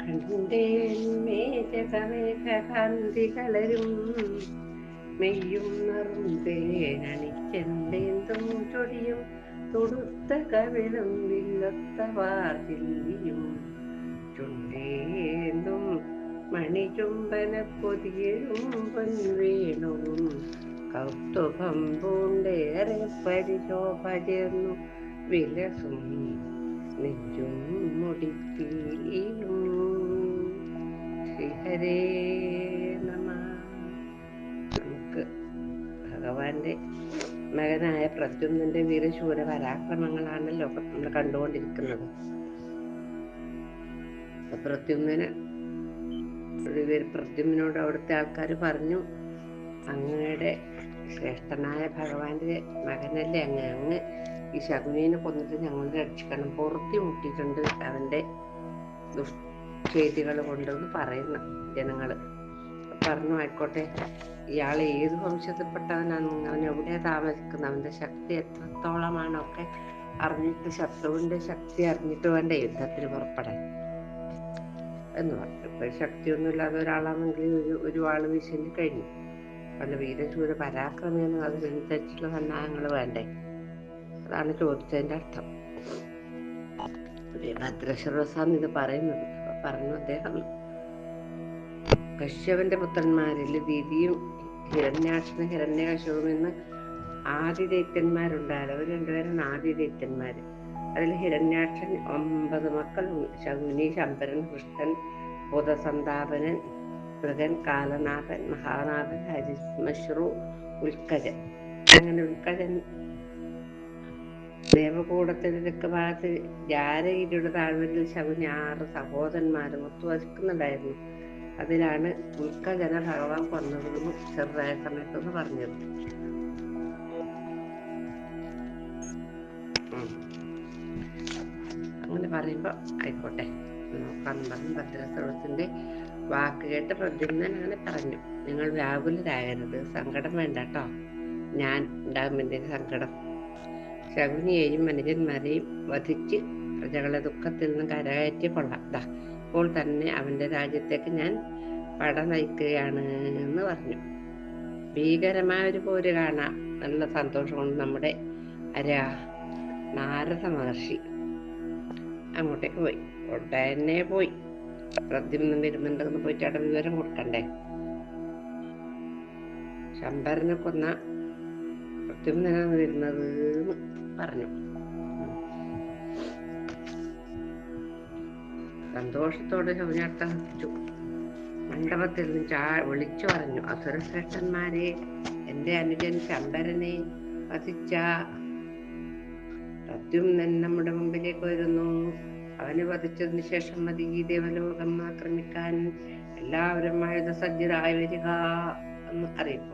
കണ്ടേന്മേഘമേഘകാന്തികളരും മെയ്യും നറുന്തേനണിച്ചെന്തേന്തും ചൊടിയും തൊടുത്ത കവിളും വില്ലൊത്ത വാർത്തില്ലിയും ചുണ്ടേന്തും മണിചുംബന പൊതിയും പൊൻവേണുവും. കൗതുകം പൂണ്ടേറെ പരിശോഭ ചേർന്നു വിലസും നെഞ്ചും ഭഗവാന്റെ മകനായ പ്രദ്യുമ്നന്റെ വീരശൂര പരാക്രമങ്ങളാണല്ലോ നമ്മൾ കണ്ടുകൊണ്ടിരിക്കുന്നത്. പ്രദ്യുമ്നന് പ്രദ്യുമ്നോട് അവിടുത്തെ ആൾക്കാർ പറഞ്ഞു അങ്ങയുടെ ശ്രേഷ്ഠനായ ഭഗവാന്റെ മകനല്ലേ അങ്ങ്? അങ്ങ് ഈ ശകുനീനെ കൊന്നിട്ട് ഞങ്ങൾ രക്ഷിക്കണം. പുറത്തി അവന്റെ ദുഷ്ചേതികൾ കൊണ്ടെന്ന് പറയുന്നു ജനങ്ങൾ പറഞ്ഞു ആയിക്കോട്ടെ ഇയാൾ ഏത് വംശത്തിൽപ്പെട്ടവനാണെന്ന് അവൻ എവിടെയാ താമസിക്കുന്നത്? അവന്റെ ശക്തി എത്രത്തോളമാണൊക്കെ അറിഞ്ഞിട്ട് ശത്രുവിന്റെ ശക്തി അറിഞ്ഞിട്ട് വേണ്ട യുദ്ധത്തിൽ പുറപ്പെടാൻ? എന്ന് പറഞ്ഞു. ഇപ്പൊ ശക്തിയൊന്നുമില്ലാതെ ഒരാളാണെങ്കിൽ ഒരു ഒരു ആൾ വീശിന് കഴിഞ്ഞു പല വീരശൂര പരാക്രമിയെന്ന് അതിനനുസരിച്ചുള്ള സന്നാഹങ്ങൾ വേണ്ടേ? അതാണ് ചോദിച്ചതിന്റെ അർത്ഥം. ഭദ്രശ്രസാന്ന് ഇത് പറയുന്നത് പറഞ്ഞു അദ്ദേഹം. കശ്യപന്റെ പുത്രന്മാരിൽ ദീതിയും ഹിരണ്യാക്ഷനും ഹിരണ്യകശവും എന്ന് ആദിദൈത്യന്മാരുണ്ടായാലും അവർ രണ്ടുപേരാണ് ആദിദൈത്യന്മാര് അതിൽ ഹിരണ്യാക്ഷൻ ഒമ്പത് മക്കൾ ശകുനി ശമ്പരൻ കൃഷ്ണൻ ബുധസന്താപനൻ മൃഗൻ കാലനാഥൻ മഹാനാഥൻ ഹരിശ്രു ഉൽക്കജൻ. അങ്ങനെ ഉൽക്കജൻ ദേവകൂടത്തിന്റെ ഭാഗത്ത് ജാരഗിരിയുടെ താഴ്വരയിൽ ശകുനി ആറ് സഹോദരന്മാരും ഒത്തു വസിക്കുന്നുണ്ടായിരുന്നു. അതിലാണ് ഉൽക്കജന ഭഗവാൻ കൊന്നതെന്ന് ചെറുതായ സമയത്തൊന്ന് പറഞ്ഞത്. അങ്ങനെ പറയുമ്പോ ആയിക്കോട്ടെ. പറഞ്ഞു ഭദ്രസ്രവത്തിന്റെ വാക്ക് കേട്ട് പ്രദ്യുമ്നൻ അങ്ങനെ പറഞ്ഞു. നിങ്ങൾ വ്യാകുലരാകരുത്. സങ്കടം വേണ്ട കേട്ടോ ഞാൻ ഉണ്ടാകും എന്റെ സങ്കടം. ശകുനിയെയും മനുജന്മാരെയും വധിച്ച് പ്രജകളെ ദുഃഖത്തിൽ നിന്ന് കരകയറ്റി കൊള്ളാം. ദാ ഇപ്പോൾ തന്നെ അവന്റെ രാജ്യത്തേക്ക് ഞാൻ പട നയിക്കുകയാണ് എന്ന് പറഞ്ഞു. ഭീകരമായ ഒരു പോര് കാണാം. നല്ല സന്തോഷം കൊണ്ട് നമ്മുടെ അരാ നാരദ മഹർഷി. അങ്ങോട്ടേക്ക് പോയി. ഉടനെ പോയി. പ്രദ്യുമ്നം വരുന്നുണ്ടെന്ന് പോയിട്ട് അവിടെ വിവരം കൊടുക്കണ്ടേ? ശമ്പരനെ കൊന്ന പ്രദ്യുമ്നാണ് വരുന്നത് പറഞ്ഞു. സന്തോഷത്തോടെ ശൗചാർത്ഥിച്ചു മണ്ഡപത്തിൽ നിന്ന് ചാ വിളിച്ചു പറഞ്ഞു. അസുരശ്രേഷ്ഠന്മാരെ എന്റെ അനുജൻ ശമ്പരനെ വധിച്ച പ്രദ്യുമ്നൻ നമ്മുടെ മുമ്പിലേക്ക് വരുന്നു. അവന് വധിച്ചതിന് ശേഷം മതി ഈ ദേവലോകം ആക്രമിക്കാൻ എല്ലാവരും ആയുധ സജ്ജരായി വരിക എന്ന് അറിയിപ്പ്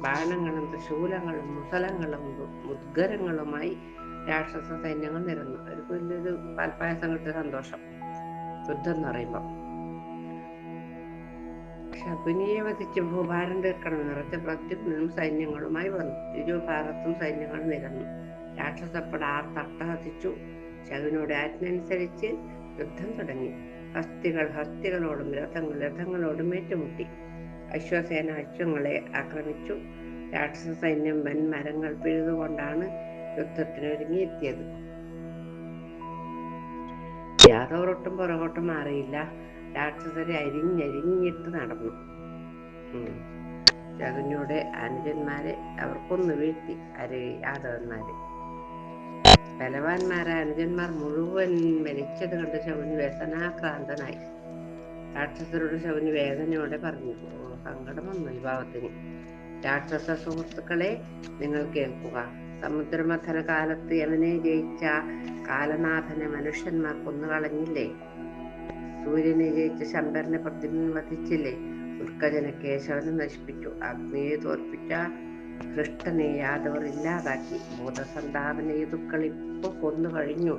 ബാണങ്ങളും ത്രിശൂലങ്ങളും മുസലങ്ങളും മുദ്ഗരങ്ങളുമായി രാക്ഷസ സൈന്യങ്ങൾ നിരന്നു. ഒരു വലിയൊരു പാൽപ്പായസം കിട്ടിയ സന്തോഷം. യുദ്ധം എന്ന് പറയുമ്പോ. ശകുനിയെ വധിച്ച് ഭൂഭാരം തീർക്കണം നിറച്ച പ്രത്യുനും സൈന്യങ്ങളുമായി വന്നു. ഇരുഭാഗത്തും സൈന്യങ്ങൾ നിരന്നു. രാക്ഷസപ്പട ആർ തട്ടഹസിച്ചു. ശകുനിയുടെ ആജ്ഞനുസരിച്ച് യുദ്ധം തുടങ്ങി. ഹസ്തികൾ ഹസ്തികളോടും രഥങ്ങൾ രഥങ്ങളോടും ഏറ്റുമുട്ടി. അശ്വസേന അശ്വങ്ങളെ ആക്രമിച്ചു. രാക്ഷസ സൈന്യം വൻ മരങ്ങൾ പിഴുതുകൊണ്ടാണ് യുദ്ധത്തിനൊരുങ്ങിയെത്തിയത്. ഒരുങ്ങിയെത്തിയത് യാദവരൊട്ടും പുറകോട്ടും മാറിയില്ല. രാക്ഷസരെ അരിഞ്ഞരിഞ്ഞിട്ട് നടന്നു. ശകുനിയുടെ അനുജന്മാരെ അവർ വീഴ്ത്തി. അര യാദവന്മാരെ. ബലവാന്മാരായ അനുജന്മാർ മുഴുവൻ മരിച്ചത് കണ്ട് ശകുനി വ്യസനാക്രാന്തനായി. രാക്ഷസരോട് ശകുനി വേദനയോടെ പറഞ്ഞു "ഓ, സങ്കടം വന്നു ഈ ഭാവത്തിന് രാക്ഷസ സുഹൃത്തുക്കളെ നിങ്ങൾ കേൾക്കുക. സമുദ്രമഥന കാലത്ത് യവനെ ജയിച്ച കാലനാഥനെ മനുഷ്യന്മാർ കൊന്നുകളഞ്ഞില്ലേ? സൂര്യനെ ജയിച്ച ശമ്പരനെ പ്രതിമ വധിച്ചില്ലേ കേശവനെ നശിപ്പിച്ചു. അഗ്നിയെ തോൽപ്പിച്ച കൃഷ്ണനെ യാദവർ ഇല്ലാതാക്കി. ഭൂതസന്താപന യദുക്കൾ ഇപ്പൊ കൊന്നു കഴിഞ്ഞു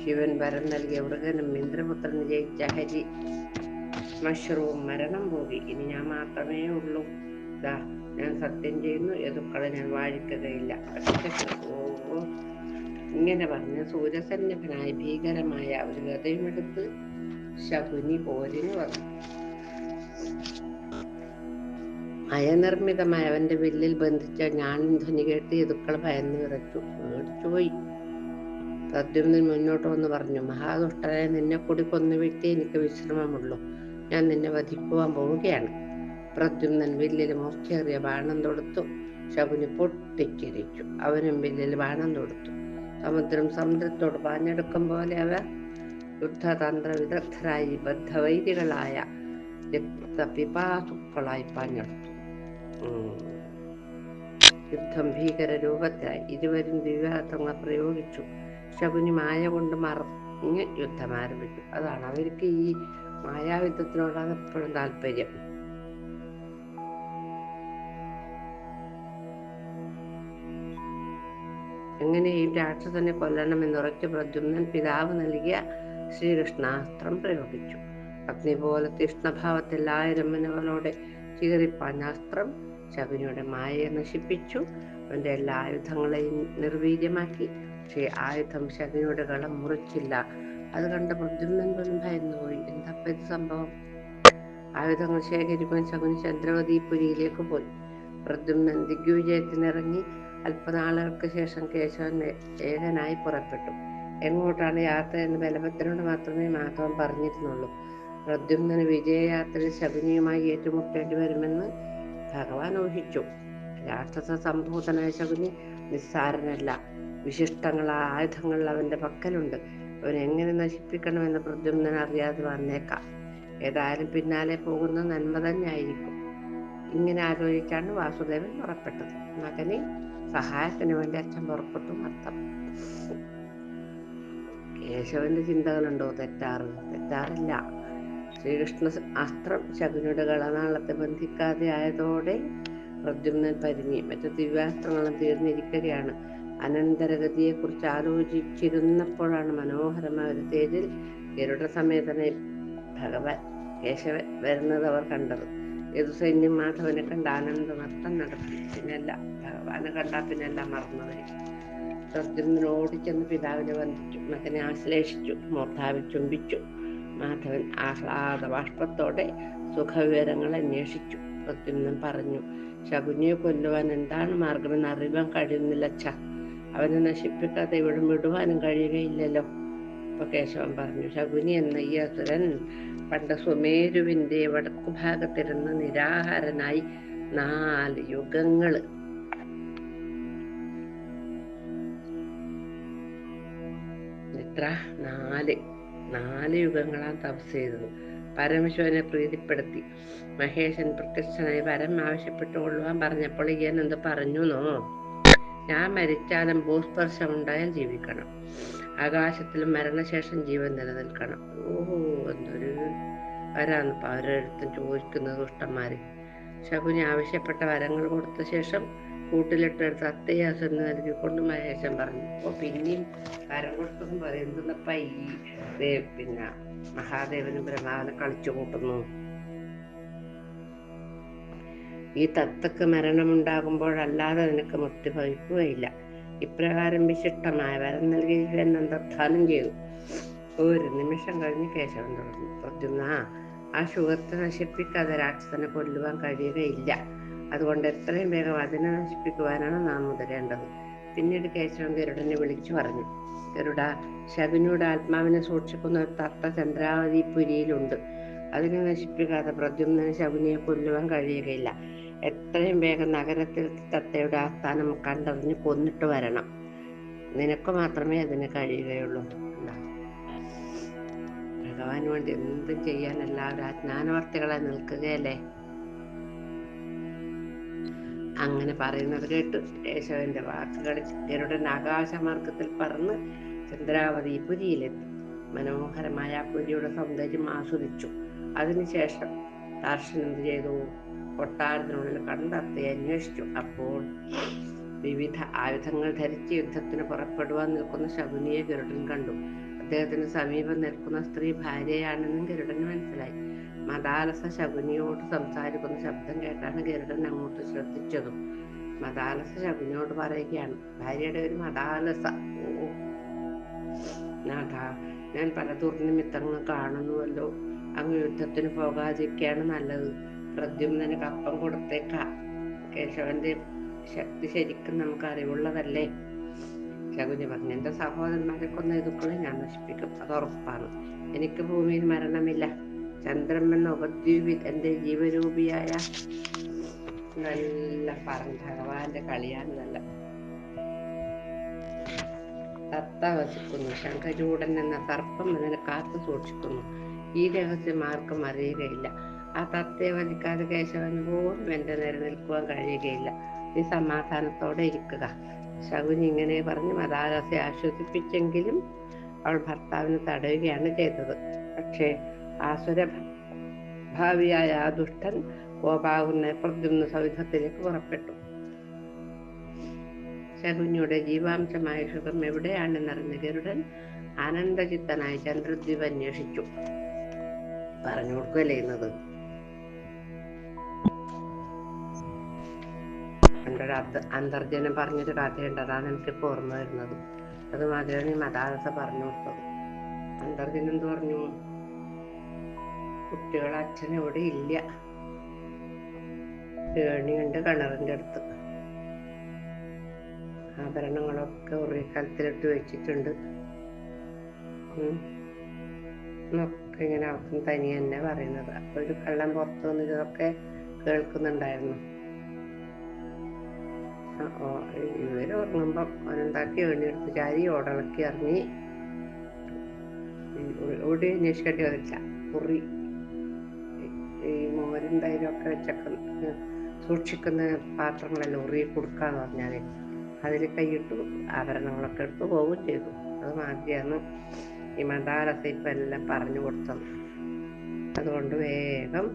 ശിവൻ വരം നൽകിയ മൃഗനും ഇന്ദ്രപുത്രനെ ജയിച്ച ഹരി. മഷ്റൂം മരണം പോയി ഇനി ഞാൻ മാത്രമേ ഉള്ളൂ. ദാ ഞാൻ സത്യം ചെയ്യുന്നു. എതുക്കളെ ഞാൻ വാഴിക്കുകയില്ല. ഓ. ഇങ്ങനെ പറഞ്ഞ് സൂര്യസന്നിഭനായ ഭീകരമായ ഒരു ഗതയുമെടുത്ത് ശകുനി പോരിന് വന്നു. അയനിർമ്മിതമായ അവന്റെ വില്ലിൽ ബന്ധിച്ച ഞാനും ധ്വനി കേട്ട് എതുക്കൾ ഭയന്ന് വിറച്ചു. മേടിച്ചുപോയി പ്രദ്യുമ്നൻ മുന്നോട്ട് വന്ന് പറഞ്ഞു മഹാദുഷ്ടനെ നിന്നെ കൂടി കൊന്നു വീഴ്ത്തി എനിക്ക് വിശ്രമമുള്ളൂ. ഞാൻ നിന്നെ വധിക്കുവാൻ പോവുകയാണ്. പ്രദ്യുമ്നൻ വില്ലിൽ മൂർച്ചയേറിയ ബാണം തൊടുത്തു. ശകുനി പൊട്ടിച്ചിരിച്ചു. അവനും വില്ലിൽ ബാണം തൊടുത്തു. സമുദ്രം സമുദ്രത്തോട് പാഞ്ഞെടുക്കും പോലെ അവർ യുദ്ധതന്ത്ര വിദഗ്ധരായി ബദ്ധവൈദികളായ രക്തപിപാസുക്കളായി പാഞ്ഞെടുത്തു. യുദ്ധം ഭീകര രൂപത്തിലായി ഇരുവരും ദിവ്യാർത്ഥങ്ങൾ പ്രയോഗിച്ചു. ശകുനി മായ കൊണ്ട് മറിഞ്ഞ് യുദ്ധം ആരംഭിച്ചു. അതാണ് അവർക്ക് ഈ മായായുദ്ധത്തിനോടാണ് എപ്പോഴും താല്പര്യം. ഈ രാക്ഷസനെ കൊല്ലണമെന്നുറച്ച് പ്രദ്യുമ്നൻ പിതാവ് നൽകിയ ശ്രീകൃഷ്ണാസ്ത്രം പ്രയോഗിച്ചു. അഗ്നി പോലെ തീഷ്ണഭാവത്തിൽ ആയിരം ചീറിപ്പാഞ്ഞാസ്ത്രം ശബരിയുടെ മായയെ നശിപ്പിച്ചു. അവന്റെ എല്ലാ ആയുധങ്ങളെയും നിർവീര്യമാക്കി. പക്ഷേ ആയുധം ശബരിയുടെ കളം മുറിച്ചില്ല. അത് കണ്ട പ്രദ്യുമ്നൻ ഭയന്നുപോയി എന്താ ഇത് സംഭവം? ആയുധങ്ങൾ ശേഖരിക്കാൻ ശകുനി ചന്ദ്രവതിപുരിയിലേക്ക് പോയി. പ്രദ്യുമ്നൻ ദിഗ്വിജയത്തിനിറങ്ങി അല്പനാളുകൾക്ക് ശേഷം കേശവൻ ഏകനായി പുറപ്പെട്ടു. എങ്ങോട്ടാണ് യാത്ര എന്ന് ബലഭദ്രനോട് മാത്രമേ മാധവൻ പറഞ്ഞിരുന്നുള്ളൂ. പ്രദ്യുമ്നന് വിജയയാത്രയിൽ ശകുനിയുമായി ഏറ്റുമുട്ടേണ്ടി വരുമെന്ന് ഭഗവാൻ ഊഹിച്ചു. രാക്ഷസ സംഭൂതനായ ശകുനി നിസ്സാരനല്ല. വിശിഷ്ടങ്ങളായ ആയുധങ്ങൾ അവന്റെ പക്കലുണ്ട്. എങ്ങനെ നശിപ്പിക്കണമെന്ന് പ്രദ്യുമ്നൻ അറിയാതെ വന്നേക്കാം. ഏതായാലും പിന്നാലെ പോകുന്ന നന്മ തന്നെ ആയിരിക്കും ഇങ്ങനെ ആലോചിച്ചാണ് വാസുദേവൻ പുറപ്പെട്ടത്. മകനെ സഹായത്തിന് വേണ്ടി അച്ഛൻ പുറപ്പെട്ടു അർത്ഥം കേശവന്റെ ചിന്തകളുണ്ടോ? തെറ്റാറ്. തെറ്റാറില്ല. ശ്രീകൃഷ്ണ അസ്ത്രം ശകുനിയുടെ കളനാളത്തെ ബന്ധിക്കാതെ ആയതോടെ പ്രദ്യുമ്നൻ പരിങ്ങി മറ്റു ദിവ്യാസ്ത്രങ്ങളും തീർന്നിരിക്കുകയാണ്. അനന്തരഗതിയെ കുറിച്ച് ആലോചിച്ചിരുന്നപ്പോഴാണ് മനോഹരമായ ഒരു തേജിൽ ഗരുഡ സമേതനെ ഭഗവാൻ കേശവൻ വരുന്നത് അവർ കണ്ടത്. യദുസൈന്യം മാധവനെ കണ്ട് ആനന്ദ നൃത്തം നടത്തി. പിന്നല്ല ഭഗവാനെ കണ്ടാ പിന്നല്ല മറന്നവരെ പ്രദ്യുമ്നൻ ഓടിച്ചെന്ന് പിതാവിനെ വന്ദിച്ചു. മകനെ ആശ്ലേഷിച്ചു മോർധാവി ചുംബിച്ചു. മാധവൻ ആഹ്ലാദ ബാഷ്പത്തോടെ സുഖവിവരങ്ങൾ അന്വേഷിച്ചു. പ്രദ്യുമ്നൻ പറഞ്ഞു ശകുനിയെ കൊല്ലുവാൻ എന്താണ് മാർഗമെന്ന് അറിയാൻ കഴിയുന്നില്ല ഛ. അവനെ നശിപ്പിക്കാതെ ഇവിടം വിടുവാനും കഴിയുകയില്ലല്ലോ. അപ്പൊ കേശവൻ പറഞ്ഞു ശകുനി എന്ന ഈ അസുരൻ പണ്ട് സുമേരുവിന്റെ വടക്കു ഭാഗത്തിരുന്ന് നിരാഹാരനായി നാല് യുഗങ്ങൾ. എത്ര? നാല്. നാല് യുഗങ്ങളാണ് തപസ് ചെയ്തത്. പരമശിവനെ പ്രീതിപ്പെടുത്തി. മഹേശൻ പ്രത്യക്ഷനായി വരം ആവശ്യപ്പെട്ടു കൊള്ളുവാൻ പറഞ്ഞപ്പോൾ ഇയൻ എന്ത് പറഞ്ഞുനോ ഞാൻ മരിച്ചാലും ഭൂസ്പർശം ഉണ്ടായാൽ ജീവിക്കണം. ആകാശത്തിലും മരണശേഷം ജീവൻ നിലനിൽക്കണം. ഓഹോ എന്തൊരു വരാന്ന് പൗരടുത്തും ചോദിക്കുന്നത് ദുഷ്ടന്മാര് ശകുനി ആവശ്യപ്പെട്ട വരങ്ങൾ കൊടുത്ത ശേഷം കൂട്ടിലിട്ടെടുത്ത് അത്യാസം നൽകിക്കൊണ്ട് മഹേശൻ പറഞ്ഞു. ഓ പിന്നെയും വരം കൊടുത്തെന്ന് പറയുന്നപ്പ ഈ പിന്നെ മഹാദേവനും ബ്രഹ്മാവനെ കളിച്ചു കൂട്ടുന്നു. ഈ തത്തക്ക് മരണമുണ്ടാകുമ്പോഴല്ലാതെ നിനക്ക് മുക്തി ഭവിക്കുകയില്ല ഇപ്രകാരം വിശിഷ്ടമായ വരം നൽകിയില്ലെന്ന് അന്തർധാനം ചെയ്തു. ഒരു നിമിഷം കഴിഞ്ഞ് കേശവൻ തുടർന്നു പ്രദ്യുമ്ന ആ ശുഗത്തെ നശിപ്പിക്കാതെ രാക്ഷസനെ കൊല്ലുവാൻ കഴിയുകയില്ല. അതുകൊണ്ട് എത്രയും വേഗം അതിനെ നശിപ്പിക്കുവാനാണ് നാം മുതലേണ്ടത്. പിന്നീട് കേശവൻ ഗരുഡനെ വിളിച്ചു പറഞ്ഞു. ഗരുഡ ശകുനിയുടെ ആത്മാവിനെ സൂക്ഷിക്കുന്ന ഒരു തത്ത ചന്ദ്രാവതി പുരിയിലുണ്ട് അതിനെ നശിപ്പിക്കാതെ പ്രദ്യുമ്നന് ശകുനിയെ കൊല്ലുവാൻ കഴിയുകയില്ല. എത്രയും വേഗം നഗരത്തിൽ തത്തയുടെ ആസ്ഥാനം കണ്ടറിഞ്ഞ് കൊന്നിട്ട് വരണം. നിനക്ക് മാത്രമേ അതിന് കഴിയുകയുള്ളൂ. ഭഗവാന് വേണ്ടി എന്തും ചെയ്യാൻ എല്ലാവരും അജ്ഞാനവർത്തികളെ നിൽക്കുകയല്ലേ? അങ്ങനെ പറയുന്നത് കേട്ട് കേശവന്റെ വാക്കുകൾ ഗരുഡൻ ആകാശമാർഗത്തിൽ പറന്ന് ചന്ദ്രാവതി പുരിയിലെത്തി. മനോഹരമായ പുരിയുടെ സൗന്ദര്യം ആസ്വദിച്ചു. അതിനുശേഷം ദർശനം ചെയ്തു. കൊട്ടാരത്തിനുള്ളിൽ കണ്ടെത്തി അന്വേഷിച്ചു. അപ്പോൾ വിവിധ ആയുധങ്ങൾ ധരിച്ച് യുദ്ധത്തിന് പുറപ്പെടുവാൻ നിൽക്കുന്ന ശകുനിയെ ഗരുഡൻ കണ്ടു. അദ്ദേഹത്തിന് സമീപം നിൽക്കുന്ന സ്ത്രീ ഭാര്യയാണെന്നും ഗരുഡന് മനസ്സിലായി. മദാലസ ശകുനിയോട് സംസാരിക്കുന്ന ശബ്ദം കേട്ടാണ് ഗരുഡൻ അങ്ങോട്ട് ശ്രദ്ധിച്ചതും. മദാലസ ശകുനിയോട് പറയുകയാണ് ഭാര്യയുടെ ഒരു മദാലസ. ഞാൻ പല ദുർനിമിത്തങ്ങൾ കാണുന്നുവല്ലോ. അങ്ങ് യുദ്ധത്തിന് പോകാതിരിക്കുകയാണ് നല്ലത്. പ്രദ്യുമ്നന് കപ്പം കൊടുത്തേക്കാം. കേശവന്റെ ശക്തി ശരിക്കും നമുക്ക് അറിവുള്ളതല്ലേ? ശകുനി പറഞ്ഞു എന്റെ സഹോദരന്മാരെ കൊന്ന ഇതുക്കളെ ഞാൻ നശിപ്പിക്കും. അത് ഉറപ്പാണ്. എനിക്ക് ഭൂമിയിൽ മരണമില്ല. ചന്ദ്രമെന്ന ഉപദ്വീപിൽ എന്റെ ജീവരൂപിയായ നല്ല പറഞ്ഞു ഭഗവാന്റെ കളിയാണ് നല്ല തത്ത വസിക്കുന്നു ശംഖചൂടൻ എന്ന സർപ്പം അതിനെ കാത്തു സൂക്ഷിക്കുന്നു. ഈ രഹസ്യം ആർക്കും അറിയുകയില്ല. ആ തത്തയെ വധിക്കാതെ കേശവൻ പോലും എന്റെ നേരെ നിൽക്കുവാൻ കഴിയുകയില്ല. നീ സമാധാനത്തോടെ ഇരിക്കുക. ശകുനി ഇങ്ങനെ പറഞ്ഞ് മദാലസെ ആശ്വസിപ്പിച്ചെങ്കിലും അവൾ ഭർത്താവിനെ തടയുകയാണ് ചെയ്തത്. പക്ഷേ ആസുര ഭാവിയായ ആ ദുഷ്ടൻ കോപാകുന്ന പ്രദ്യുമ്ന സൗധത്തിലേക്ക് പുറപ്പെട്ടു. ശകുനിയുടെ ജീവാംശമായ സുഖം എവിടെയാണെന്നറിഞ്ഞ ഗരുഡൻ ആനന്ദചിത്തനായി ചന്ദ്രദ്വീപ് അന്വേഷിച്ചു. പറഞ്ഞു കൊടുക്കുകയല്ലേ ചെയ്യുന്നത് അന്ത അന്തർജനം പറഞ്ഞൊരു കഥയുണ്ട്. അതാണ് എനിക്കിപ്പോൾ ഓർമ്മ വരുന്നത്. അത് മാതിരിയാണ് ഈ മദാലസ പറഞ്ഞു കൊടുത്തത്. അന്തർജനം എന്ത് പറഞ്ഞു കുട്ടികൾ അച്ഛൻ ഇവിടെ ഇല്ല. ഏണിയുണ്ട് കിണറിന്റെ അടുത്ത്. ആഭരണങ്ങളൊക്കെ ഉറിക്കലത്തിലിട്ട് വെച്ചിട്ടുണ്ട്. ഉം. എന്നൊക്കെ ഇങ്ങനെ അവർക്ക് തനിയെന്നെ പറയുന്നത്. അപ്പൊ ഒരു കള്ളം പുറത്തു വന്നിതൊക്കെ കേൾക്കുന്നുണ്ടായിരുന്നു. ഇവർ ഉറങ്ങുമ്പം അനന്താക്കി വേണ്ടിയെടുത്ത് ചാരി ഓടളക്കി ഇറങ്ങി. ഓടി അന്വേഷിക്കേണ്ടി വന്നില്ല. മുറി ഈ മോരും തൈരും ഒക്കെ വെച്ചൊക്കെ സൂക്ഷിക്കുന്ന പാത്രങ്ങളെല്ലാം ഉറി കൊടുക്കാന്ന് പറഞ്ഞാൽ. അതിൽ കൈയിട്ടു ആഭരണങ്ങളൊക്കെ എടുത്ത് പോവുകയും ചെയ്തു. അത് മാതിരിയാണ് ഈ ഇപ്പം എല്ലാം പറഞ്ഞു കൊടുത്തത്. അതുകൊണ്ട് വേഗം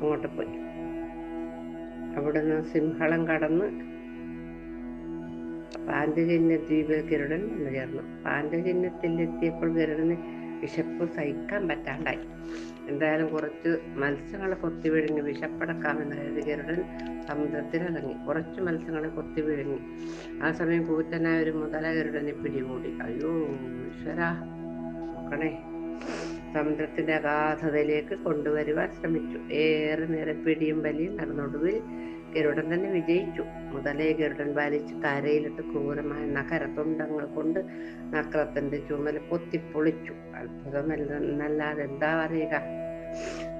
അങ്ങോട്ട് പോയി. അവിടുന്ന് സിംഹളം കടന്ന് പാഞ്ചജന്യ ദ്വീപിൽ ഗരുഡൻ വന്നു ചേർന്നു. പാഞ്ചജന്യത്തിലെത്തിയപ്പോൾ ഗരുഡന് വിശപ്പ് സഹിക്കാൻ പറ്റാണ്ടായി. എന്തായാലും കുറച്ച് മത്സ്യങ്ങളെ കൊത്തി വിഴുങ്ങി വിശപ്പടക്കാമെന്ന് കരുതി ഗരുഡൻ സമുദ്രത്തിലിറങ്ങി. കുറച്ച് മത്സ്യങ്ങളെ കൊത്തി വിഴുങ്ങി ആ സമയം കൂറ്റനായ ഒരു മുതല ഗരുഡനെ പിടികൂടി. അയ്യോ ഈശ്വര നോക്കണേ. സമുദ്രത്തിന്റെ അഗാധതയിലേക്ക് കൊണ്ടുവരുവാൻ ശ്രമിച്ചു. ഏറെ നേരം പിടിയും വലിയും നടന്നൊടുവിൽ ഗരുഡൻ തന്നെ വിജയിച്ചു. മുതലേ ഗരുഡൻ വലിച്ച് കരയിലിട്ട് ക്രൂരമായ നഖരത്തുണ്ടങ്ങൾ കൊണ്ട് നക്രത്തിന്റെ ചുമൽ പൊത്തിപ്പൊളിച്ചു. അത്ഭുതമല്ലെന്നല്ലാതെ എന്താ പറയുക?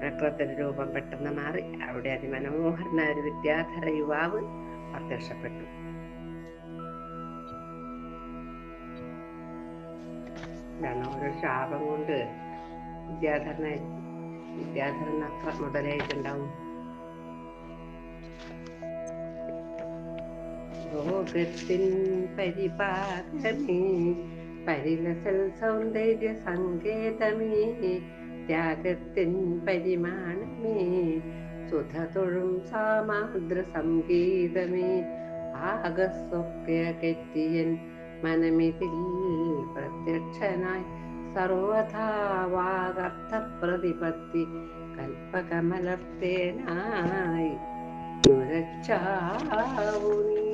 നക്രത്തിന്റെ രൂപം പെട്ടെന്ന് മാറി. അവിടെ അതിമനോഹരനായ ഒരു വിദ്യാധര യുവാവ് പ്രത്യക്ഷപ്പെട്ടു. ഓരോ ശാപം കൊണ്ട് വിദ്യാധരനെ വിദ്യാധരൻ അത്ര മുതലായിട്ടുണ്ടാവും. ലോകത്തിൻ പരിപാകമേ പരിലസൽ സൗന്ദര്യ സങ്കേതമേ ത്യാഗത്തിൻ പരിമാണമേ സുധ തൊഴും സാമാദ്ര സംഗീതമേ ആകസ്വക്കെ കെറ്റിയൻ മനമിതിൽ പ്രത്യക്ഷനായി സർവഥാവാകർത്ഥ പ്രതിപത്തി കൽപ്പകമലർത്തേനായി നുരച്ചാവു നീ.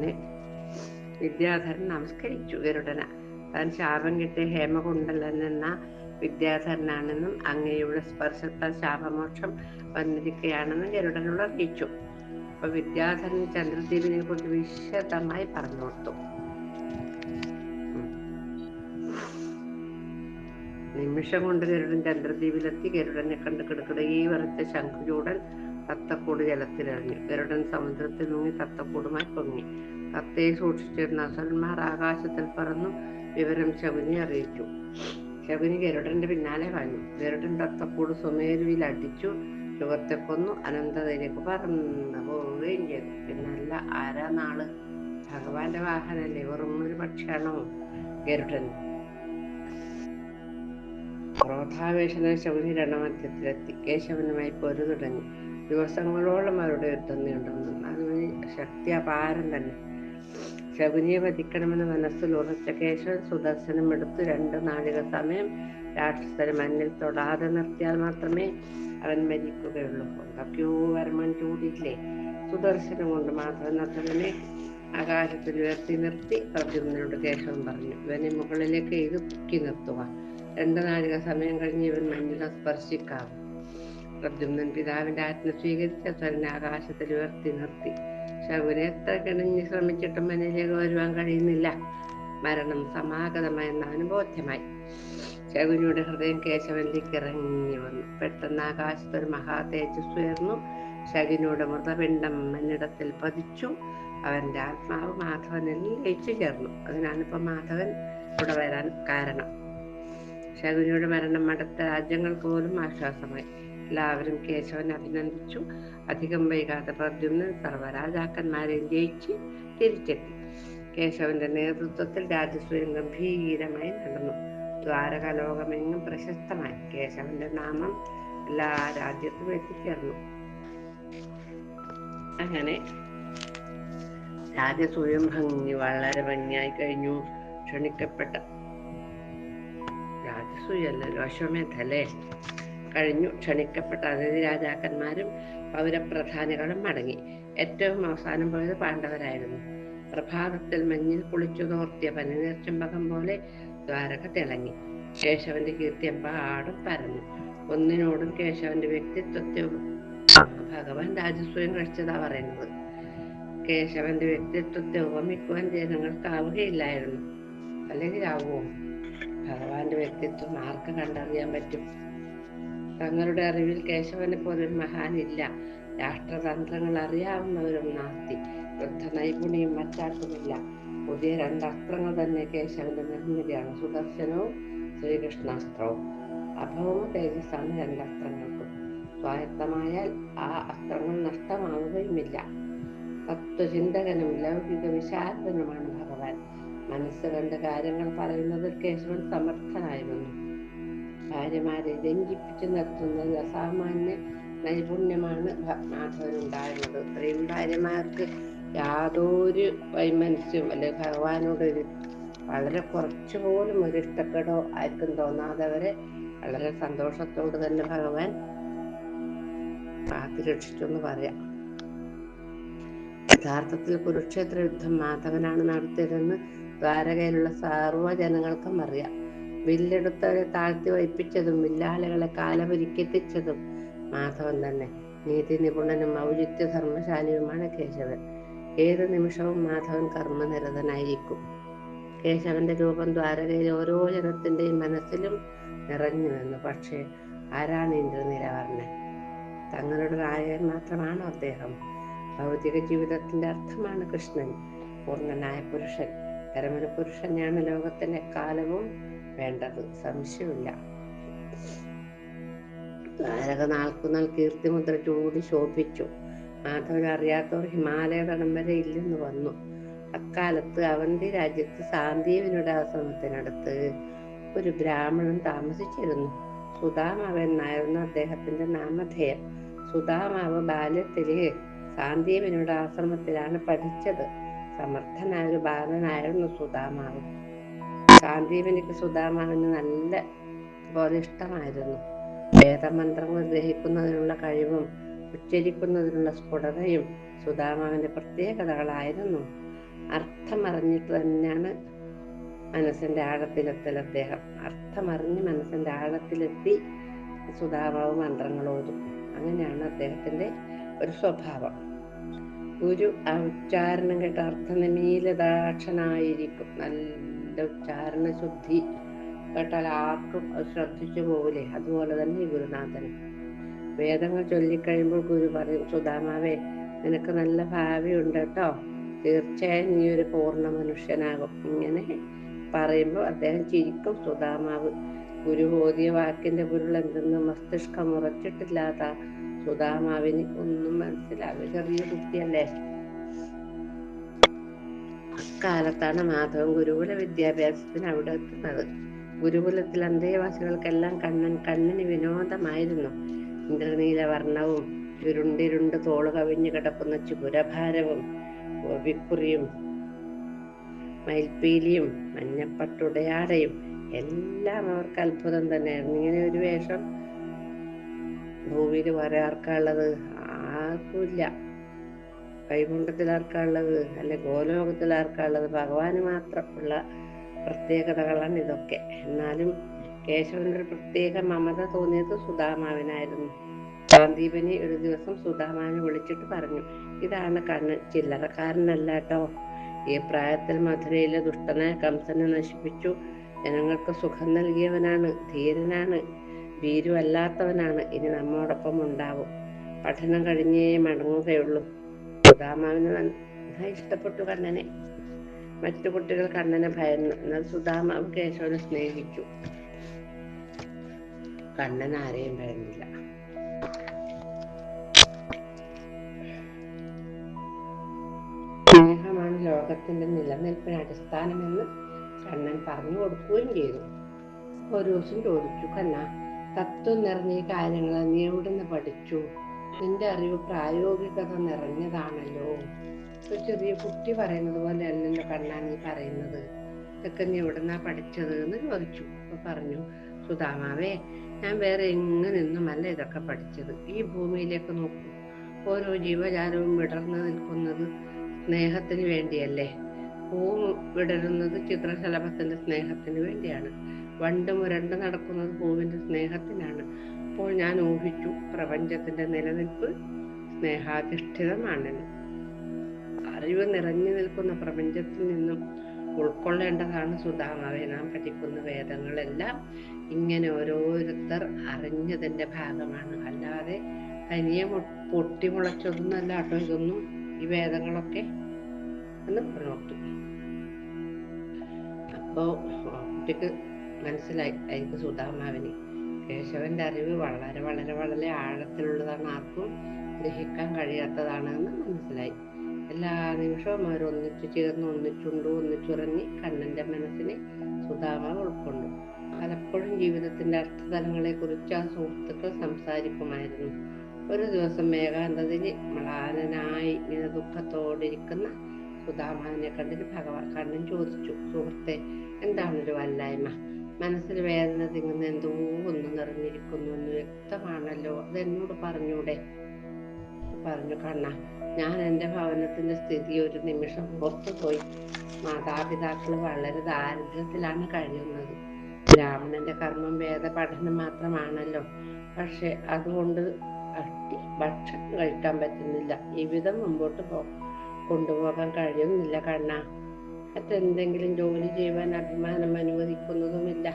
അങ്ങനെ വിദ്യാധരൻ നമസ്കരിച്ചു ഗരുഡന. താൻ ശാപം കിട്ടിയ ഹേമകുണ്ടല്ല എന്ന വിദ്യാധരനാണെന്നും അങ്ങയുടെ സ്പർശത്താൽ ശാപമോക്ഷം വന്നിരിക്കുകയാണെന്നും ഗരുഡനോട് അറിയിച്ചു. അപ്പൊ വിദ്യാധരൻ ചന്ദ്രദ്വീപിനെ കുറിച്ച് വിശദമായി പറഞ്ഞു കൊടുത്തു. നിമിഷം കൊണ്ട് ഗരുഡൻ ചന്ദ്രദ്വീപിലെത്തി. ഗരുഡനെ കണ്ട് കിടക്കിടകീ വരച്ച ശംഖുചൂടൻ തത്തക്കൂട് ജലത്തിലെറിഞ്ഞു ഗരുഡൻ സമുദ്രത്തിൽ മുങ്ങി തത്തക്കൂടുമായി പൊങ്ങി. തത്തയെ സൂക്ഷിച്ചിരുന്ന അസുരന്മാർ ആകാശത്തിൽ പറന്നു വിവരം ശകുനി അറിയിച്ചു. ശകുനി ഗരുഡന്റെ പിന്നാലെ വാങ്ങി ഗരുഡൻ തത്തക്കൂട് സുമേരുവിൽ അടിച്ചു ചുവത്തെ കൊന്നു അനന്തതയിലേക്ക് പറന്നു പോവുകയും ചെയ്തു. പിന്നല്ല ആരാ നാൾ? ഭഗവാന്റെ വാഹനല്ലേ വെറും ഒരു പക്ഷിയാണോ ഗരുഡൻ ക്രോധാവേശന ശകുനി രണമധ്യത്തിലെത്തി. കേശവനുമായി പൊരു തുടങ്ങി ദിവസങ്ങളോളം അവരുടെ യുദ്ധം നീണ്ടുന്നു അതിന് ശക്തി അപാരം തന്നെ. ശകുനിയെ വധിക്കണമെന്ന് മനസ്സിൽ ഉറച്ച കേശവൻ സുദർശനം എടുത്ത് രണ്ട് നാഴിക സമയം രാക്ഷസരെ മണ്ണിൽ തൊടാതെ നിർത്തിയാൽ മാത്രമേ അവൻ മരിക്കുകയുള്ളൂ. എന്തൊക്കെയോ വരമൻ ചൂടിയില്ലേ? സുദർശനം കൊണ്ട് മാത്രം നത്തവനെ ആകാശത്തിൽ ഉയർത്തി നിർത്തി പ്രദ്യുമ്നോട് കേശവൻ പറഞ്ഞു ഇവനെ മുകളിലേക്ക് ഇത് പൊക്കി നിർത്തുക രണ്ട് നാഴിക സമയം കഴിഞ്ഞ് ഇവൻ മഞ്ഞിനെ സ്പർശിക്കാവും പ്രദ്യുമ്നൻ പിതാവിന്റെ ആജ്ഞ സ്വീകരിച്ച സ്വരനെ ആകാശത്തിൽ ഉയർത്തി നിർത്തി. ശകുനെ എത്ര കിണഞ്ഞ് ശ്രമിച്ചിട്ടും മനിലേക്ക് വരുവാൻ കഴിയുന്നില്ല. മരണം സമാഗതമായെന്ന് അവന് ബോധ്യമായി ശകുനിയുടെ ഹൃദയം കേശവനിലേക്ക് ഇറങ്ങി വന്നു. പെട്ടെന്ന് ആകാശത്ത് ഒരു മഹാ തേജസ് ഉയർന്നു. ശകുനിയുടെ മൃതപിണ്ഡം മണ്ണിടത്തിൽ പതിച്ചു. അവന്റെ ആത്മാവ് മാധവനിൽ ലയിച്ചു ചേർന്നു. അതിനാണ് ഇപ്പൊ മാധവൻ ഇവിടെ വരാൻ കാരണം. ശകുനിയുടെ മരണം അടുത്ത രാജ്യങ്ങൾക്ക് പോലും ആശ്വാസമായി. എല്ലാവരും കേശവനെ അഭിനന്ദിച്ചു. അധികം വൈകാതെ പ്രദ്യുമ്നൻ സർവരാജാക്കന്മാരെയും ജയിച്ച് തിരിച്ചെത്തി. കേശവന്റെ നേതൃത്വത്തിൽ രാജസൂയം ഗംഭീരമായി നടന്നു. ദ്വാരക ലോകമെങ്ങും പ്രശസ്തമായി. കേശവന്റെ നാമം എല്ലാ രാജ്യത്തും എത്തിച്ചേർന്നു. അങ്ങനെ രാജസൂയം ഭംഗി വളരെ ഭംഗിയായി കഴിഞ്ഞു. ക്ഷണിക്കപ്പെട്ട രാജസൂയല്ലല്ലോ അശ്വമേധല്ലേ? കഴിഞ്ഞു. ക്ഷണിക്കപ്പെട്ട അതിഥി രാജാക്കന്മാരും പൗരപ്രധാനികളും മടങ്ങി. ഏറ്റവും അവസാനം പോയത് പാണ്ഡവരായിരുന്നു. പ്രഭാതത്തിൽ മഞ്ഞിൽ കുളിച്ചു തോർത്തിയ പനിനീർ പോലെ ദ്വാരക തിളങ്ങി. കേശവന്റെ കീർത്തി എമ്പാടും പരന്നു. ഒന്നിനോടും കേശവന്റെ വ്യക്തിത്വത്തെ ഭഗവാൻ രാജസ്വയം കഴിച്ചതാ പറയുന്നത്. കേശവന്റെ വ്യക്തിത്വത്തെ ഉപമിക്കുവാൻ ജനങ്ങൾക്കാവുകയില്ലായിരുന്നു അല്ലെങ്കിൽ ആവുമോ? ഭഗവാന്റെ വ്യക്തിത്വം ആർക്ക് കണ്ടറിയാൻ പറ്റും? തങ്ങളുടെ അറിവിൽ കേശവനെ പോലൊരു മഹാനില്ല. രാഷ്ട്രതന്ത്രങ്ങൾ അറിയാവുന്നവരും നാസ്തി യുദ്ധ നൈപുണ്യം മറ്റാർക്കുമില്ല. പുതിയ രണ്ട് അസ്ത്രങ്ങൾ തന്നെ കേശവന്റെ നിർമ്മിതിയാണ്. സുദർശനവും ശ്രീകൃഷ്ണാസ്ത്രവും. അഭവമ തേജസ്സാണ് രണ്ട് അസ്ത്രങ്ങൾക്കും സ്വായത്തമായാൽ ആ അസ്ത്രങ്ങൾ നഷ്ടമാവുകയുമില്ല. തത്വചിന്തകനും ലൗകിക വിശാരദനുമാണ് ഭഗവാൻ. മനസ്സ് കണ്ട് കാര്യങ്ങൾ പറയുന്നതിൽ കേശവൻ സമർത്ഥനായിരുന്നു. ഭാര്യമാരെ രഞ്ജിപ്പിച്ചു നിർത്തുന്നത് അസാമാന്യ നൈപുണ്യമാണ് മാധവനുണ്ടായിരുന്നത് ഇത്രയും ഭാര്യമാർക്ക് യാതൊരു വൈമനസ്യവും അല്ലെ ഭഗവാനോടൊരു വളരെ കുറച്ചു പോലും ഒരു ഇഷ്ടപ്പെടോ ആർക്കും തോന്നാതെ വരെ വളരെ സന്തോഷത്തോട് തന്നെ ഭഗവാൻ കാത്തിരക്ഷിച്ചു എന്ന് പറയാം. യഥാർത്ഥത്തിൽ കുരുക്ഷേത്ര യുദ്ധം മാധവനാണ് നടത്തിയതെന്ന് ദ്വാരകയിലുള്ള സർവ ജനങ്ങൾക്കും അറിയാം. വില്ലെടുത്തവരെ താഴ്ത്തി വയ്പ്പിച്ചതും വില്ലാളികളെ കാലപരിക്കെത്തിച്ചതും മാധവൻ തന്നെ. നീതി നിപുണനും ഔചിത്യ ധർമ്മശാലിയുമാണ് കേശവൻ. ഏത് നിമിഷവും മാധവൻ കർമ്മനിരതനായിരിക്കും. കേശവന്റെ രൂപം ദ്വാരകയിലെ ഓരോ ജനത്തിന്റെയും മനസ്സിലും നിറഞ്ഞു നിന്നു. പക്ഷേ ആരാണ് ഇന്ദ്രനിലവർണൻ തങ്ങളുടെ നായകൻ മാത്രമാണോ അദ്ദേഹം? ഭൗതിക ജീവിതത്തിന്റെ അർത്ഥമാണ് കൃഷ്ണൻ. പൂർണനായ പുരുഷൻ. പരമന പുരുഷനെയാണ് ലോകത്തിന്റെ എക്കാലവും വേണ്ടത്. സംശയമില്ല. ദ്വാരക നാൾക്കുനാൾ കീർത്തിമുദ്ര ചൂടി ശോഭിച്ചു. മാധവൻ അറിയാത്തവർ ഹിമാലയ തടം വരെ ഇല്ലെന്ന് വന്നു. അക്കാലത്ത് അവന്റെ രാജ്യത്ത് സാന്ദീപിനുടെ ആശ്രമത്തിനടുത്ത് ഒരു ബ്രാഹ്മണൻ താമസിച്ചിരുന്നു. സുധാമാവ് എന്നായിരുന്നു അദ്ദേഹത്തിന്റെ നാമധേയം. സുധാമാവ് ബാല്യത്തിൽ സാന്ദീപിനുടെ ആശ്രമത്തിലാണ് പഠിച്ചത്. സമർത്ഥനായ ഒരു ബാലനായിരുന്നു സുധാമാവ്. സാന്ദീപനിക്ക് സുധാമാവിന് നല്ല പോലെ ഇഷ്ടമായിരുന്നു വേദമന്ത്രങ്ങൾ ഗ്രഹിക്കുന്നതിനുള്ള കഴിവും ഉച്ചരിക്കുന്നതിനുള്ള സ്ഫുടതയും സുധാമാവിന്റെ പ്രത്യേകതകളായിരുന്നു. അർത്ഥമറിഞ്ഞിട്ട് തന്നെയാണ് മനസ്സിന്റെ ആഴത്തിലെത്തൽ അദ്ദേഹം. അർത്ഥമറിഞ്ഞ് മനസ്സിന്റെ ആഴത്തിലെത്തി സുധാമാവ് മന്ത്രങ്ങൾ ഓതും അങ്ങനെയാണ് അദ്ദേഹത്തിന്റെ ഒരു സ്വഭാവം. ഗുരു ആ ഉച്ചാരണം കേട്ട അർത്ഥനിമീലദാക്ഷനായിരിക്കും നല്ല ഉച്ചാരണ ശുദ്ധി കേട്ടാൽ ആർക്കും അത് ശ്രദ്ധിച്ചു പോകില്ലേ അതുപോലെ തന്നെ ഗുരുനാഥനും വേദങ്ങൾ ചൊല്ലിക്കഴിയുമ്പോൾ ഗുരു പറയും സുധാമാവേ നിനക്ക് നല്ല ഭാവിയുണ്ട് കേട്ടോ. തീർച്ചയായും നീ ഒരു പൂർണ മനുഷ്യനാകും. ഇങ്ങനെ പറയുമ്പോൾ അദ്ദേഹം ചിരിക്കും. സുധാമാവ് ഗുരു ഓതിയ വാക്കിന്റെ പൊരുൾ എന്തെന്ന് മസ്തിഷ്കം ഉറച്ചിട്ടില്ലാത്ത സുധാമാവിന് ഒന്നും മനസ്സിലാവില്ല. ചെറിയ കുട്ടിയല്ലേ? അക്കാലത്താണ് മാധവൻ ഗുരുകുല വിദ്യാഭ്യാസത്തിന് അവിടെ എത്തുന്നത്. ഗുരുകുലത്തിൽ അന്തേവാസികൾക്കെല്ലാം കണ്ണൻ കണ്ണിന് വിനോദമായിരുന്നു. ഇന്ദ്രനീല വർണവും ചുരുണ്ടിരുണ്ട് തോൾ കവിഞ്ഞു കിടക്കുന്ന ചുരഭാരവും വിക്കുറിയും മയിൽപ്പീലിയും മഞ്ഞപ്പട്ടുടയാടയും എല്ലാം അവർക്ക് അത്ഭുതം തന്നെയായിരുന്നു. ഇങ്ങനെ ഒരു വേഷം ഭൂമിയിൽ വേറെ ആർക്കാ ഉള്ളത് വൈകുണ്ഠത്തിൽ ആർക്കാണുള്ളത് അല്ലെ ഗോലോകത്തിൽ ആർക്കാണുള്ളത് ഭഗവാന് മാത്രം ഉള്ള പ്രത്യേകതകളാണ് ഇതൊക്കെ. എന്നാലും കേശവനൊരു പ്രത്യേക മമത തോന്നിയത് സുധാമാവിനായിരുന്നു. ഗാന്ധീപനി ഒരു ദിവസം സുധാമാവിനെ വിളിച്ചിട്ട് പറഞ്ഞു ഇതാണ് കണ്ണ് ചില്ലറക്കാരനല്ല കേട്ടോ ഈ പ്രായത്തിൽ മധുരയിലെ ദുഷ്ടനെ കംസനെ നശിപ്പിച്ചു. ജനങ്ങൾക്ക് സുഖം നൽകിയവനാണ് ധീരനാണ് ഭീരുവല്ലാത്തവനാണ്. ഇനി നമ്മോടൊപ്പം ഉണ്ടാവും. പഠനം കഴിഞ്ഞേ മടങ്ങുകയുള്ളൂ. സുധാമാവിന് ഇഷ്ടപ്പെട്ടു കണ്ണനെ. മറ്റു കുട്ടികൾ കണ്ണനെ ഭയന്നു. എന്നാൽ സുധാമാവ് കേശവനെ സ്നേഹിച്ചു. കണ്ണൻ ആരെയും ഭയന്നില്ല. സ്നേഹമാണ് ലോകത്തിന്റെ നിലനിൽപ്പിന് അടിസ്ഥാനമെന്ന് കണ്ണൻ പറഞ്ഞു കൊടുക്കുകയും ചെയ്തു. ഒരു ദിവസം ചോദിച്ചു കണ്ണ തത്വം നിറഞ്ഞ ഈ കാര്യങ്ങൾ നീ എവിടുന്ന് പഠിച്ചു? നിന്റെ അറിവ് പ്രായോഗികത നിറഞ്ഞതാണല്ലോ. ഒരു ചെറിയ കുട്ടി പറയുന്നത് പോലെ അല്ലല്ലോ കണ്ണാ നീ പറയുന്നത്. ഇതൊക്കെ നീ എവിടുന്നാ പഠിച്ചത് എന്ന് ചോദിച്ചു. അപ്പൊ പറഞ്ഞു സുധാമാവേ ഞാൻ വേറെ എങ്ങു ഇതൊക്കെ പഠിച്ചത്. ഈ ഭൂമിയിലേക്ക് നോക്കൂ. ഓരോ ജീവജാലവും വിടർന്നു നിൽക്കുന്നത് സ്നേഹത്തിന് വേണ്ടിയല്ലേ? ഭൂമി വിടരുന്നത് ചിത്രശലഭത്തിന്റെ സ്നേഹത്തിന് വേണ്ടിയാണ്. വണ്ട് മുരണ്ട് നടക്കുന്നത് പൂവിന്റെ സ്നേഹത്തിനാണ്. അപ്പോൾ ഞാൻ ഊഹിച്ചു പ്രപഞ്ചത്തിന്റെ നിലനിൽപ്പ് സ്നേഹാധിഷ്ഠിതമാണെന്ന്. അറിവ് നിറഞ്ഞു നിൽക്കുന്ന പ്രപഞ്ചത്തിൽ നിന്നും ഉൾക്കൊള്ളേണ്ടതാണ് സുധാമാവെ നാം പഠിക്കുന്ന വേദങ്ങളെല്ലാം ഇങ്ങനെ ഓരോരുത്തർ അറിഞ്ഞതിന്റെ ഭാഗമാണ്. അല്ലാതെ തനിയെ പൊട്ടിമുളച്ചതൊന്നല്ല കേട്ടോ ഇതൊന്നും. ഈ വേദങ്ങളൊക്കെ എന്ന് പറഞ്ഞു അപ്പോ കുട്ടിക്ക് മനസ്സിലായി. അതിന് സുധാമാവിന് കേശവന്റെ അറിവ് വളരെ വളരെ വളരെ ആഴത്തിലുള്ളതാണ്. ആർക്കും ഗ്രഹിക്കാൻ കഴിയാത്തതാണ് എന്ന് മനസ്സിലായി. എല്ലാ നിമിഷവും അവർ ഒന്നിച്ചു ചേർന്ന് ഒന്നിച്ചുണ്ടു ഒന്നിച്ചുറങ്ങി കണ്ണന്റെ മനസ്സിനെ സുധാമ ഉൾക്കൊണ്ടു. പലപ്പോഴും ജീവിതത്തിന്റെ അർത്ഥതലങ്ങളെ കുറിച്ച് ആ സുഹൃത്തുക്കൾ സംസാരിക്കുമായിരുന്നു. ഒരു ദിവസം മേഘാന്തതിന് മ്ലാനനായി ഇങ്ങനെ ദുഃഖത്തോടിരിക്കുന്ന സുധാമാവിനെ കണ്ടിട്ട് ഭഗവാൻ കണ്ണൻ ചോദിച്ചു സുഹൃത്തെ എന്താണൊരു വല്ലായ്മ? മനസ്സിൽ വേദന തിങ്ങുന്ന എന്തോ ഒന്ന് നിറഞ്ഞിരിക്കുന്നു എന്ന് വ്യക്തമാണല്ലോ. അത് എന്നോട് പറഞ്ഞൂടെ? പറഞ്ഞു കണ്ണ ഞാൻ എന്റെ ഭവനത്തിന്റെ സ്ഥിതി ഒരു നിമിഷം ഓർത്തുപോയി മാതാപിതാക്കൾ വളരെ ദാരിദ്ര്യത്തിലാണ് കഴിയുന്നത്. ബ്രാഹ്മണന്റെ കർമ്മം വേദ പഠനം മാത്രമാണല്ലോ. പക്ഷെ അതുകൊണ്ട് അട്ടി ഭക്ഷണം കഴിക്കാൻ പറ്റുന്നില്ല. ജീവിതം മുമ്പോട്ട് പോ കൊണ്ടുപോകാൻ കഴിയുന്നില്ല കണ്ണ. മറ്റെന്തെങ്കിലും ജോലി ചെയ്യുവാൻ അഭിമാനം അനുവദിക്കുന്നതുമില്ല.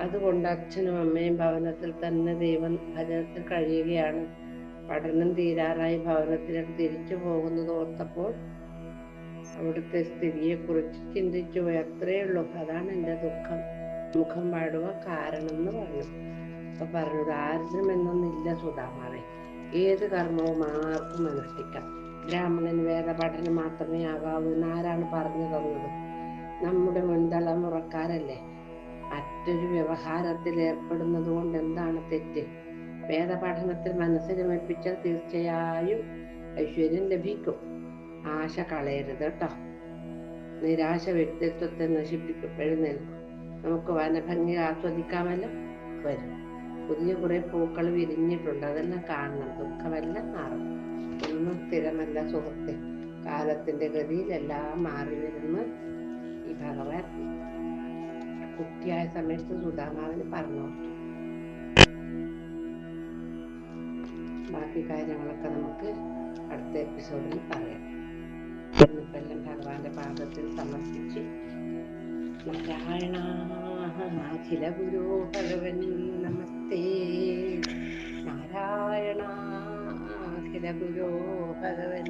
അതുകൊണ്ട് അച്ഛനും അമ്മയും ഭവനത്തിൽ തന്നെ ദൈവം ഭജനത്തിൽ കഴിയുകയാണ്. പഠനം തീരാറായി ഭവനത്തിലേക്ക് തിരിച്ചു പോകുന്നത് ഓർത്തപ്പോൾ അവിടുത്തെ സ്ഥിതിയെ കുറിച്ച് ചിന്തിച്ചു പോയി. അത്രയേ ഉള്ളൂ. അതാണ് എന്റെ ദുഃഖം. മുഖം പാടുക കാരണം എന്ന് പറഞ്ഞു. അപ്പൊ പറഞ്ഞു ദാരിദ്ര്യം എന്നൊന്നില്ല സുധാമാവെ ഏത് കർമ്മവും ആർക്കും അനുഷ്ഠിക്കാം. ബ്രാഹ്മണൻ വേദപഠനം മാത്രമേ ആകാവൂ എന്ന് ആരാണ് പറഞ്ഞു തന്നത്? നമ്മുടെ മുൻതലമുറക്കാരല്ലേ? മറ്റൊരു വ്യവഹാരത്തിൽ ഏർപ്പെടുന്നത് കൊണ്ട് എന്താണ് തെറ്റ്? വേദപഠനത്തിൽ മനസ്സിലമിപ്പിച്ചാൽ തീർച്ചയായും ഐശ്വര്യം ലഭിക്കും. ആശ കളയരുത് കേട്ടോ. നിരാശ വ്യക്തിത്വത്തെ നശിപ്പിക്കും. എഴുന്നേൽക്കും. നമുക്ക് വനഭംഗി ആസ്വദിക്കാമല്ലോ? വരും. പുതിയ കുറെ പൂക്കൾ വിരിഞ്ഞിട്ടുണ്ട്. അതെല്ലാം കാണണം. ദുഃഖമെല്ലാം മാറും ഒന്നും സ്ഥിരമല്ല സുഹൃത്തെ. കാലത്തിന്റെ ഗതിയിലെല്ലാം മാറി വരുന്ന ഈ ഭഗവാൻ. കുട്ടിയായ സമയത്ത് സുധാമാവിന് പറഞ്ഞു. ബാക്കി കാര്യങ്ങളൊക്കെ നമുക്ക് അടുത്ത എപ്പിസോഡിൽ പറയാം. ഇന്നിപ്പെല്ലാം ഭഗവാന്റെ പാദത്തിൽ സമർപ്പിച്ച് നാരായണ ഗുരു ഭഗവൻ നമസ്തേ. നാരായണ അഖില ഗുരോ ഭഗവൻ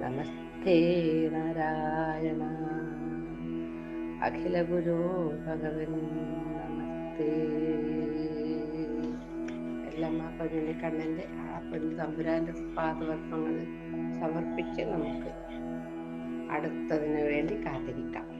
നമസ്തേ നാരായണ. അഖില ഗുരോ ഭഗവൻ നമസ്തേ. എല്ലാം ആ പൊന്നിനെ കണ്ണന്റെ ആ പൊന്നു തമ്പുരാന്റെ പാദപത്മങ്ങൾ സമർപ്പിച്ച് നമുക്ക് അടുത്തതിന് വേണ്ടി കാത്തിരിക്കാം.